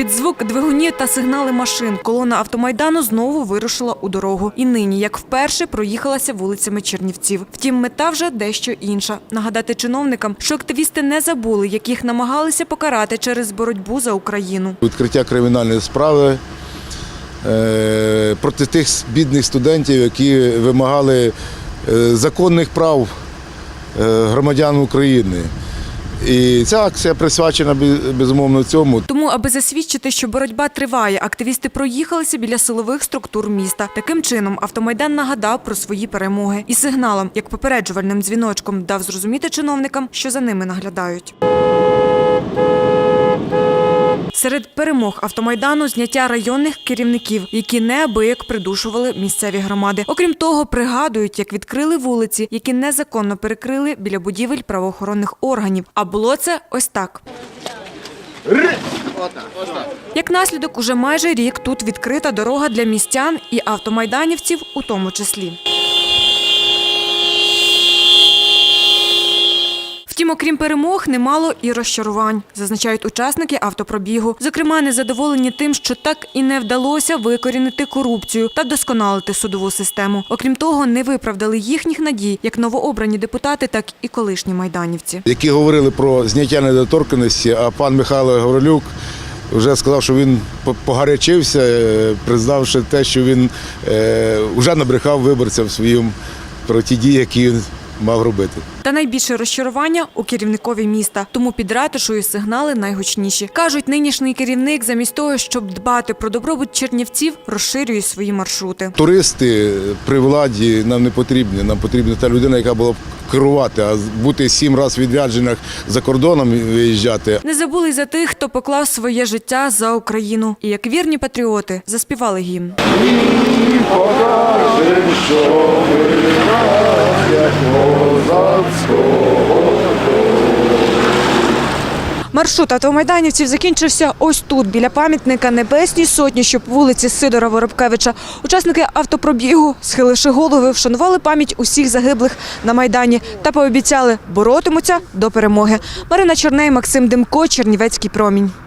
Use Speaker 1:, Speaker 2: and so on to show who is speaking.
Speaker 1: Під звук двигунів та сигнали машин колона автомайдану знову вирушила у дорогу. І нині, як вперше, проїхалася вулицями Чернівців. Втім, мета вже дещо інша. Нагадати чиновникам, що активісти не забули, як їх намагалися покарати через боротьбу за Україну.
Speaker 2: Відкриття кримінальної справи е, проти тих бідних студентів, які вимагали е, законних прав е, громадян України. І ця акція присвячена бе- безумовно цьому.
Speaker 1: Тому, аби засвідчити, що боротьба триває, активісти проїхалися біля силових структур міста. Таким чином, автомайдан нагадав про свої перемоги і сигналом, як попереджувальним дзвіночком, дав зрозуміти чиновникам, що за ними наглядають. Серед перемог автомайдану зняття районних керівників, які неабияк придушували місцеві громади. Окрім того, пригадують, як відкрили вулиці, які незаконно перекрили біля будівель правоохоронних органів. А було це ось так. Як наслідок, уже майже рік тут відкрита дорога для містян і автомайданівців у тому числі. Окрім перемог, немало і розчарувань, зазначають учасники автопробігу. Зокрема, незадоволені тим, що так і не вдалося викорінити корупцію та вдосконалити судову систему. Окрім того, не виправдали їхніх надій як новообрані депутати, так і колишні майданівці.
Speaker 2: Які говорили про зняття недоторканості, а пан Михайло Гаврилюк вже сказав, що він по- погарячився, е, признавши те, що він е, вже набрехав виборцям своїм про ті дії, які він мав робити.
Speaker 1: Та найбільше розчарування у керівникові міста. Тому під ратушою сигнали найгучніші. Кажуть, нинішній керівник, замість того, щоб дбати про добробут чернівців, розширює свої маршрути.
Speaker 2: Туристи при владі нам не потрібні. Нам потрібна та людина, яка була б керувати, а бути сім разів відряджених за кордоном виїжджати.
Speaker 1: Не забули й за тих, хто поклав своє життя за Україну. І як вірні патріоти заспівали гімн. Маршрут автомайданівців закінчився ось тут, біля пам'ятника Небесній Сотні, щоб вулиці Сидора Воробкевича. Учасники автопробігу, схиливши голови, вшанували пам'ять усіх загиблих на Майдані та пообіцяли боротимуться до перемоги. Марина Чорней, Максим Демко, Чернівецький промінь.